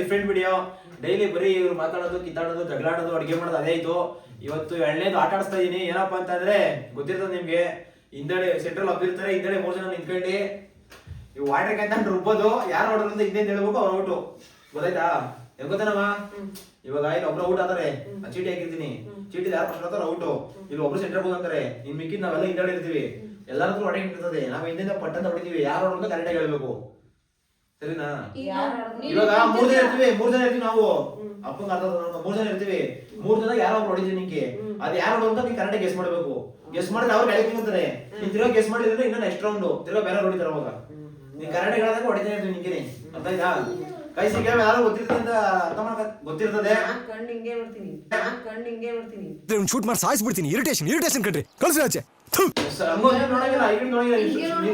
Different video daily ಬರೀ ಇವ್ರು ಮಾತಾಡೋದು ಕಿತ್ತಾಡೋದು ಜಗಳಾಡೋದು ಅಡಿಗೆ ಮಾಡೋದು ಅದೇ ಇತ್ತು ಇವತ್ತು ಎರಡನೇದು ಆಟ ಆಡಿಸ್ತಾ ಇದೀನಿ. ಏನಪ್ಪಾ ಅಂತಂದ್ರೆ ಗೊತ್ತಿರ್ತದೆ ನಿಮ್ಗೆ ಹಿಂದಡೆ ಸೆಂಟ್ರಲ್ ಇರ್ತಾರೆ ಹಿಂದಡೆ ಮೂರ್ ಜನ ನಿಂತ್ಕೊಂಡು ಇವು ವಾಟರ್ ಕ್ಯಾನ್ ರುಬ್ಬೋದು. ಯಾರು ಹೊಡೋದು ಅಂತ ಹಿಂದೆ ಹೇಳ್ಬೇಕು ಅವ್ರ ಔಟು ಗೊತ್ತಾಯ್ತಾ? ಹೆಂಗ್ ಗೊತ್ತೇನಮ್ಮ ಇವಾಗ ಇಲ್ಲಿ ಒಬ್ರು ಔಟ್ ಆತಾರೆ ಚೀಟಿ ಹಾಕಿರ್ತೀನಿ. ಚೀಟಿ ಯಾರು ಫಸ್ಟ್ ಆತಾರ ಔಟು ಇಲ್ಲಿ ಒಬ್ರು ಸೆಂಟರ್ ಹೋಗಂತಾರೆ ಇನ್ ಮಿಕ್ಕಿದ್ ನಾವೆಲ್ಲ ಹಿಂದಡೆ ಇರ್ತೀವಿ. ಎಲ್ಲರ ಹತ್ರ ಹೊಡೆ ಇರ್ತದೆ. ನಾವು ಹಿಂದಿಂದ ಪಟ್ಟಂತ ಹೊಡಿತೀವಿ. ಯಾರು ಹೊಡೋದು ಕರೆಕ್ಟಾಗಿ ಹೇಳ್ಬೇಕು. ಸರಿನಾ? ಇವಾಗ ಮೂರ್ ಜನ ಇರ್ತೀವಿ ಮೂರ್ ಜನ ಇರ್ತೀವಿ ನಾವು. ಅಪ್ಪಂಗ ಮೂರ್ ಜನ ಇರ್ತೀವಿ. ಮೂರ್ ಜನ ಯಾರೋ ಒಬ್ರು ನಿಂಗೆ. ಅದ್ ಯಾರು ಅಂತ ನೀನ್ ಕರೆಕ್ಟ್ ಗೆಸ್ ಮಾಡ್ಬೇಕು. ಗೆಸ್ ಮಾಡಿದ್ರೆ ಅವ್ರು ಕೆಳಗೆ ನಿಂತಾರೆ. ನೀನ್ ತಿರ್ಗಾ ಗೆಸ್ ಮಾಡಿದ್ರೆ ಇನ್ನ ನೆಕ್ಸ್ಟ್ ರೌಂಡ್ ತಿರ್ಗಾ ಬೇರೆ ಹೊಡಿತಾರ ಅವಾಗ. ನೀನ್ ಕರೆಕ್ಟ್ ಹೇಳಿದಾಗ ಹೊಡಿತಾನೆ ಇರ್ತೀನಿ ನಿಂಗೆ ಅರ್ಥ ಆಯ್ತಾ? ಕೈ ಸಿಕ್ಕ ಯಾರು ಗೊತ್ತಿರ್ತದೆ ಅಂತ ಅರ್ಥ ಮಾಡಕ ಗೊತ್ತಿರ್ತದೆ. ಕಣ್ಣು ಹಿಂಗೆ ಮಾಡ್ತೀನಿ ಕಣ್ಣು ಹಿಂಗೆ ಮಾಡ್ತೀನಿ ಶೂಟ್ ಮಾಡಿ ಸಾಯಿಸ್ಬಿಡ್ತೀನಿ. ಇರಿಟೇಷನ್ ಇರಿಟೇಷನ್ ಕಣ್ರಿ. ಕಳ್ಸಿ ಆಚೆ.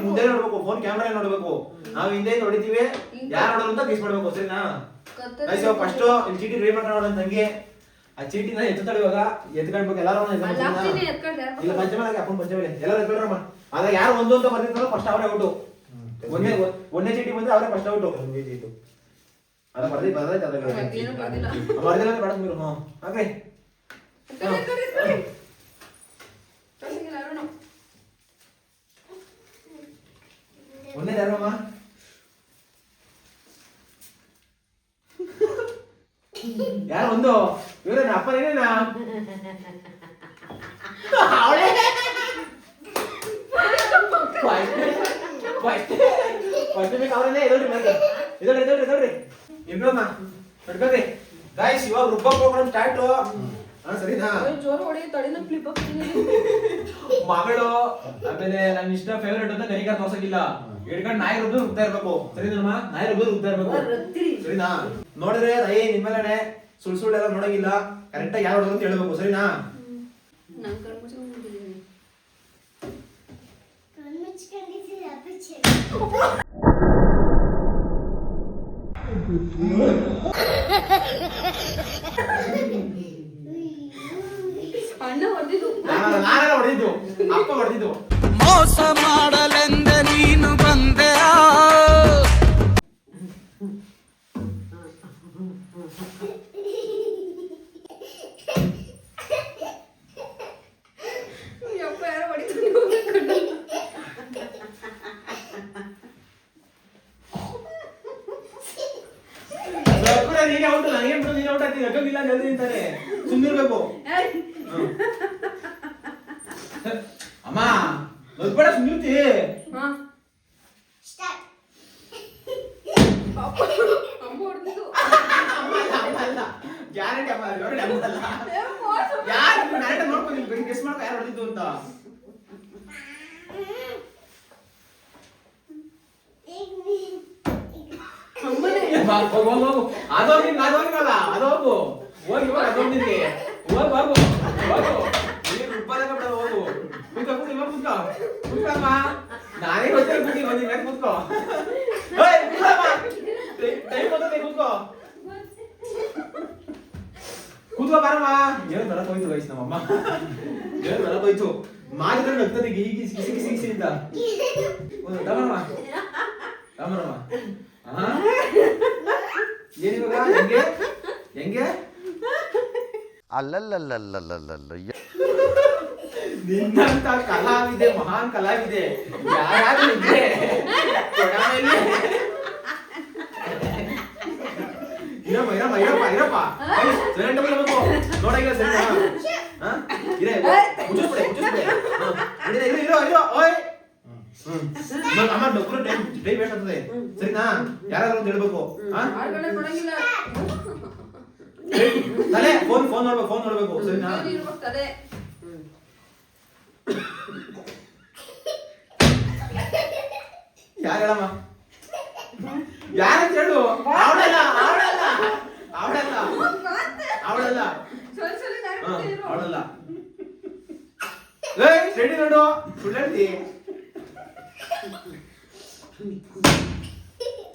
ಮುಂದೆ ನೋಡ್ಬೇಕು ಫೋನ್ ಕ್ಯಾಮ್ರಾ ನೋಡ್ಬೇಕು. ನಾವು ಹಿಂದೆ ನೋಡಿತೀವಿ ಯಾರು ನೋಡೋದು ಅಂತ ಗೆಸ್ ಮಾಡ್ಬೇಕು ಸರಿನಾ? ಫಸ್ಟ್ ಚೀಟಿ ರೆಡಿ ಮಾಡ್ಕೊಂಡು ನೋಡೋಣ ತಂಗಿ. ಆ ಚೀಟಿನ ಎತ್ತುತ್ತಾಳೆ ಇವಾಗ. ಎತ್ಕೊಂಡ್ಬೇಕು ಎಲ್ಲರೂ ಇಲ್ಲ ಪಂಚಮೇಲೆ ಅಪ್ಪನ ಪಂಚಮೇಲೆ ಎಲ್ಲರೂ ಎತ್ಕೊಳ್ರಮ್ಮ ಯಾರು ಒಂದು ಅಂತ ಬರ್ತಿರ್ತಾರೋ ಫಸ್ಟ್ ಅವರೇ ಔಟು ಒಂದೇ ಒಂದೇ ಚೀಟಿ ಬಂದ್ರೆ ಅವರೇ ಫಸ್ಟ್ ಔಟು ಅದ ಬರ್ದಿ ಬರ್ದೈತೆ ಅದಾಗ ಅದೇನು ಬರ್ದಿಲ್ಲ. ಬರ್ದಿಲ್ಲ ಬೇಡ ಹಾಕ್ರಿ ಒಂದೇ ಯಾರಮ್ಮ ಯಾರು ಒಂದು? ಇವರೇನ ಅಪ್ಪ ಏನೇನ ಅವಳೇ? ಅವರನ್ನೇ. ಇದೋಡ್ರಿ ಮತ್ತೆ ಇದೋಡ್ರಿ ಇದೋಡ್ರಿ ಇದೋಡ್ರಿ ಇಬ್ರಮ್ಮ ಹಿಡ್ಕೊಳ್ರಿ ಗಾಯ್ಸ್ ಇವಾಗ ರುಬ್ಬ ಪ್ರೋಗ್ರಾಮ್ ಸ್ಟಾರ್ಟ್ ಸರಿನಾ? ಜೋರು ಹೊಡಿ ತಡಿನ ಫ್ಲಿಪ್ ಮಗಳು ಆಮೇಲೆ ನನ್ನ ಇಷ್ಟ ಫೇವರೇಟ್ ಅಂತ ಕೈಗಾರ ತೋರ್ಸಕ್ಕಿಲ್ಲ ಹಿಡ್ಕೊಂಡು ನಾಯಿ ರುಬ್ಬ ರುಬ್ತಾ ಇರ್ಬೇಕು. ಸರಿನಮ್ಮ ನಾಯಿ ರುಬ್ಬ ರುಬ್ತಾ ಇರ್ಬೇಕು. ಸರಿನಾ? ನೋಡಿದ್ರೆ ಅಯ್ಯ ನಿಮ್ಮೇಲೆ ಸುಳ್ ಸುಳ್ಳು ಎಲ್ಲ ನೋಡಂಗಿಲ್ಲ. ಕರೆಕ್ಟ್ ಆಗಿ ಯಾರು ಹೊಡೆದ್ರು ಅಂತ ಹೇಳ್ಬೇಕು. ಸರಿನಾ? ಅಣ್ಣ ಹೊಡೆದಿದ್ದು. ಅಪ್ಪ ಹೊಡೆದಿದ್ದು. ಮೋಸ ಮಾಡಲೆಂದೆ ನೀನೇ ಔಟ್ ನನಗೆ ಬಿಡು ನೀನೇ ಔಟ್ ಆಗ್ತೀನಿ ಅಕ್ಕಂಗಿಲ್ಲ ಜಲ್ದಿ ನಿಂತಾನೆ ಸುಮ್ಮನಿರ್ಬೇಕು ಅಮ್ಮ ನಗ್ಬೇಡ ಸುಮ್ಮನಿರ್ತಿ ಗ್ಯಾರಂಟಿ ಅಮ್ಮ ಯಾರು ನೋಡ್ಕೊಂಡು ಗೆಸ್ ಮಾಡ್ಕೊ ಯಾರು ಹೊಡೆದಿದ್ದು ಅಂತ ಅಮ್ಮನೇ ಬಾ, ಹೋಗು ಹೋಗು ಹೋಗು. ಅದೋಗಿ ಅದೋಗಿರಲ್ಲ ಅದೋಗು ಹೋಗಿ ಅದೋಗಿ ನಿನ್ಗೆ ಹೋಗು ಹೋಗು ಹೋಗು. ನೀನು ರುಬ್ಬದಾಗ ಬಿಡ ಹೋಗು. ಕುತ್ಕೋ ಕುತ್ಕೋ, ಇವಾಗ ಕುತ್ಕೋ. ಕುತ್ಕಮ್ಮ. ನಾನೇ ಗೊತ್ತಿಲ್ಲ ಕೂತಿ ಬಂದಿ ಮೇಲೆ ಕುತ್ಕೋ. ಏಯ್, ಕುತ್ಕಮ್ಮ. ಟೈಮ್ ಬರ್ತದೆ ಕುತ್ಕೋ. ಕುತ್ಕೋ, ಬಾರಮ್ಮ. ಏನು ಬರ ಹೋಯ್ತು ವಯಸ್ಸು ನಮ್ಮಮ್ಮ. ಏನು ಬರ ಹೋಯ್ತು ಮಾಡಿದ್ರೆ ನಗ್ತದೆ ಹೀಗೆ ಗಿಸಿ ಗಿಸಿ ಗಿಸಿ ಗಿಸಿ ಅಂತ. ಒಂದು ತಗೊಳಮ್ಮ ತಗೊಳಮ್ಮ ಹಾ ಹೆಂಗೆ? ಅಲ್ಲಲ್ಲಲ್ಲಲ್ಲಲ್ಲಲ್ಲ ನಿನ್ನಂತ ಕಲಾವಿದೆ ಮಹಾನ್ ಕಲಾವಿದೆ ಯಾರಾದ್ರೂ ಇದ್ರೆ ಇರಪ್ಪ ಇರಪ್ಪ ಇರಪ್ಪ ಇರಪ್ಪ. ಸೈಲೆಂಟ್ ಬರಬೇಕು ನೋಡಂಗಿಲ್ಲ ಸರಿ ಹಾ? ಇರೇ ಮುಚ್ಚಿಸ್ಬಿಡೆ ಮುಚ್ಚಿಸ್ಬಿಡೆ. ಇರೋ ಇರೋ ಓಯ್. ಅಮ್ಮ ಡೊಕ್ರು ಟೈಮ್ ಟೈಮ್ ವೇಸ್ಟ್ ಆಗ್ತದೆ? ಸರಿನಾ ಯಾರಾದ್ರೂ ಒಂದು ಹೇಳ್ಬೇಕು. ತಲೆ ಫೋನ್ ಫೋನ್ ನೋಡ್ಬೇಕು ಫೋನ್ ನೋಡ್ಬೇಕು ಸರಿನಾ? ಯಾರ ಹೇಳಮ್ಮ? ಯಾರಂತ ಹೇಳು. ಅವಳಲ್ಲ ಅವಳಲ್ಲ ಅವಳಲ್ಲ ಅವಳಲ್ಲ ಅವಳಲ್ಲ ಏಯ್ ರೆಡಿ ನೋಡು. ಸುಳ್ಳು ಸಮೀರೆ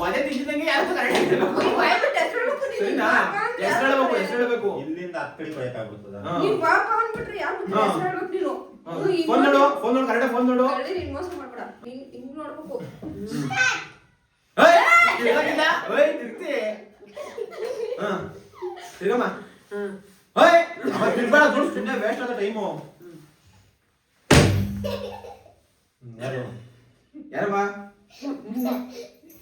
ಒದೆ ತಿಂದಿದಂಗೆ ಯಾರು ಕರೆಕ್ಟ್ ಹೆಸರು ಹೇಳ್ಬೇಕು ಹೆಸರು ಹೇಳ್ಬೇಕು ಇಲ್ಲಿಂದ ಹತ್ತು ಕಡೆ. ನೀನ್ ಪಾಪ ಅಂದ್ಬಿಟ್ರೆ ಯಾರು ಹಾ. ಹೆಸರು ಹೇಳ್ಬೇಕು ನೀನು ಫೋನ್ ನೋಡು ಫೋನ್ ನೋಡು ಕರೆಕ್ಟ್ ಫೋನ್ ನೋಡು ಕಳ್ಳಿ ನೀನ್ ಮೋಸ ಮಾಡ್ಬೇಡ ನೀನ್ ಹಿಂಗ್ ನೋಡ್ಬೇಕು ಏಯ್, ತಿರ್ಗಕ್ಕಿಲ್ಲ. ಏಯ್, ತಿರ್ಗ್ತಿ. ಹಾ. ತಿರ್ಗಮ್ಮ. ಏಯ್, ಅವ ತಿರ್ಗ್ಬೇಡ, ದುಡ್ಡು ಸುಮ್ನೆ waste ಆಗೋ time. ಯಾರು ಯಾರಮ್ಮ?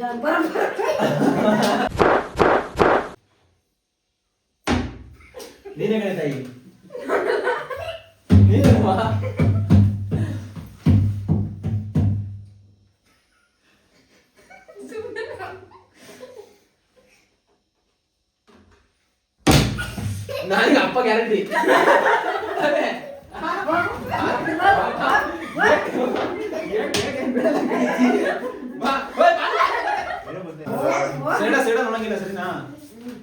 Done. But I'm ನೀನೇಗಣೆ ತಾಯಿ ನೀನಮ್ಮ ನನಗೆ ಅಪ್ಪ ಗ್ಯಾರಂಟಿ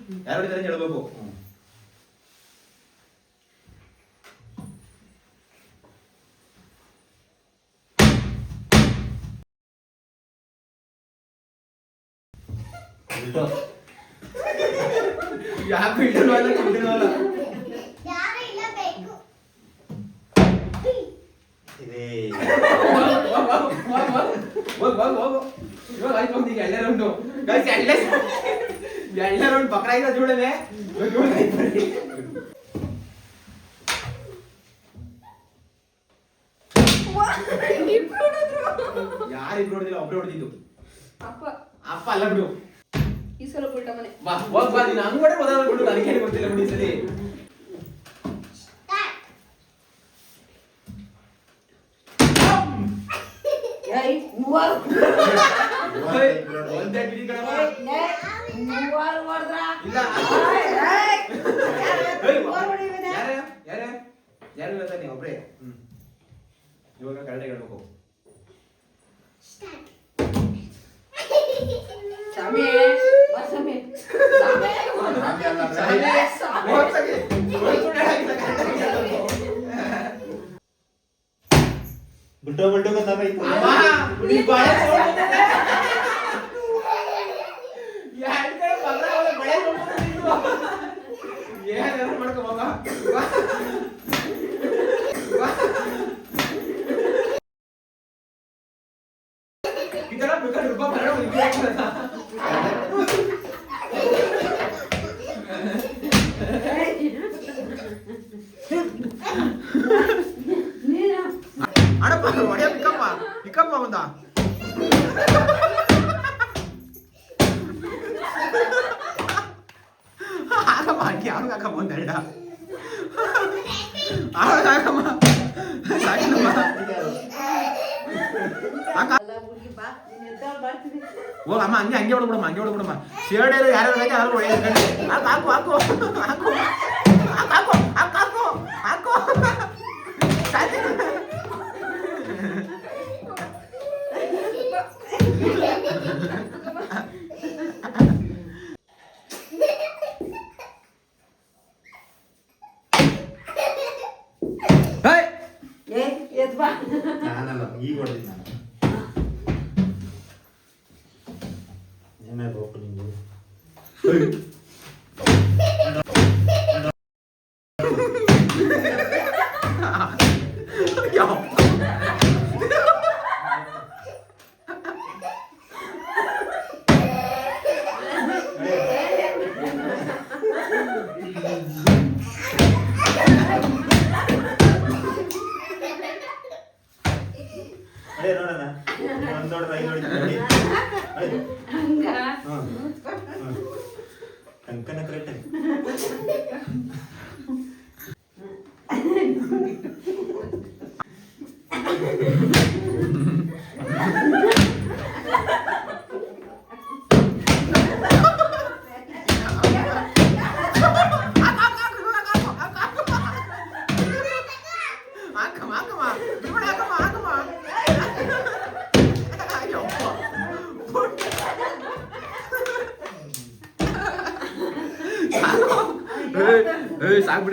ಯಾರು ಇದನ್ನ ಹೇಳ್ಬೇಕು ಯಾಕೆ ಇಡಲ್ವಲ್ಲ ಕಿಡ್ಡಿನವಲ್ಲ ಯಾರು ಇಲ್ಲಬೇಕು ಇದೆ ಹೋಗ್ ಹೋಗ್ ಹೋಗ್ ಹೋಗ್ ಇವಾಗ ಆಯ್ತು ನಿಮಗೆ ಎಲ್ಲರೂ ಗೈಸ್ ಎಲ್ಲ ಎರಡನೇ ರೌಂಡ್ ಬಕ್ರ ಆಗಿಲ್ಲ ಜೋಡನೆ ಯಾರು ಇಬ್ರು ಹೊಡೆದಿಲ್ಲ ಒಬ್ರು ಹೊಡೆದಿದ್ದು ಅಪ್ಪ. ಅಪ್ಪ ಅಲ್ಲ ಬಿಡು. ಈ ಸಲ ಉಲ್ಟಾ ಮನೆ. ಬಾ ಹೋಗ್ ಬಾ ನೀನು ಹಂಗ್ ಬಿಡು ನನಗೇನು ಗೊತ್ತಿಲ್ಲ ಬಿಡಿ ಸರಿ ಇವಾಗ ಕನ್ನಡ ಹೇಳ್ಬೇಕು. ಬಿಟ್ಟು ಬಿಟ್ಟು 이까만 온다. 아가마 아니 아가가 뭔 날다. 아가마 ಸಾಕಿನ ಓ ಅಮ್ಮ ಹಂಗೆ ಹಂಗೆ ಹೊಡ್ಬಿಡಮ್ಮ ಹಂಗೆ ಹೊಡ್ಬಿಡಮ್ಮ ಶೇರ್ಡ್ ಯಾರು ಯಾರು ಹಾಕು ಹಾಕು ಹಾಕು ಹಾಕು. ಅದೇ ನೋಡೋಣ ಒಂದ್ ನೋಡಿದ್ರೆ ಐದು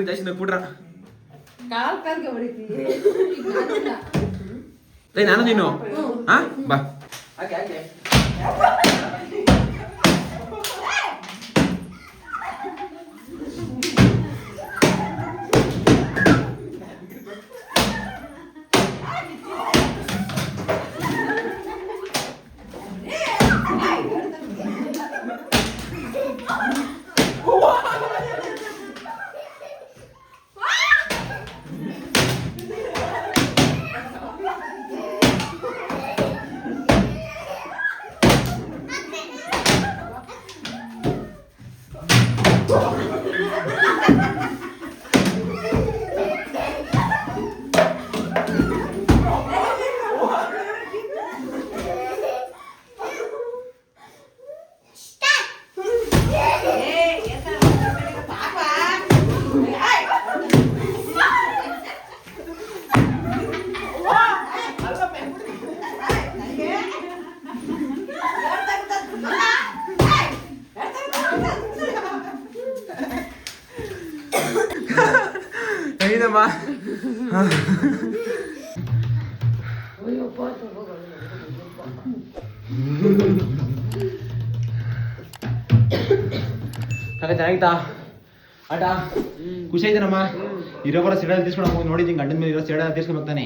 ಸಾಕ್ಬಿಡಿ ಜಾಸ್ತಿ ನಗ್ಬಿಟ್ರ ಕಾಲ್ ಕಾಲ್ಗೆ ಹೊಡಿತೀನಿ ನಾನು ನೀನು? ಹಾ ಬಾ. ಹಾಗೆ ಹಾಗೆ ಹೆಂಗಿದಮ್ಮ ಹಾಗೆ ಚೆನ್ನಾಗಿತ್ತಾ ಆಟ? ಖುಷಿ ಆಯ್ತಾನಮ್ಮ ಇರೋ ಬರೋ ಸೆಡ ತೀರ್ಸ್ಕೊಂಡು ಹೋಗಿ ನೋಡಿದ್ದೀನಿ ಗಂಡನ ಮೇಲೆ ಇರೋ ಸೆಡ ತೀರ್ಸ್ಕೊಂಡು ಬರ್ತಾನೆ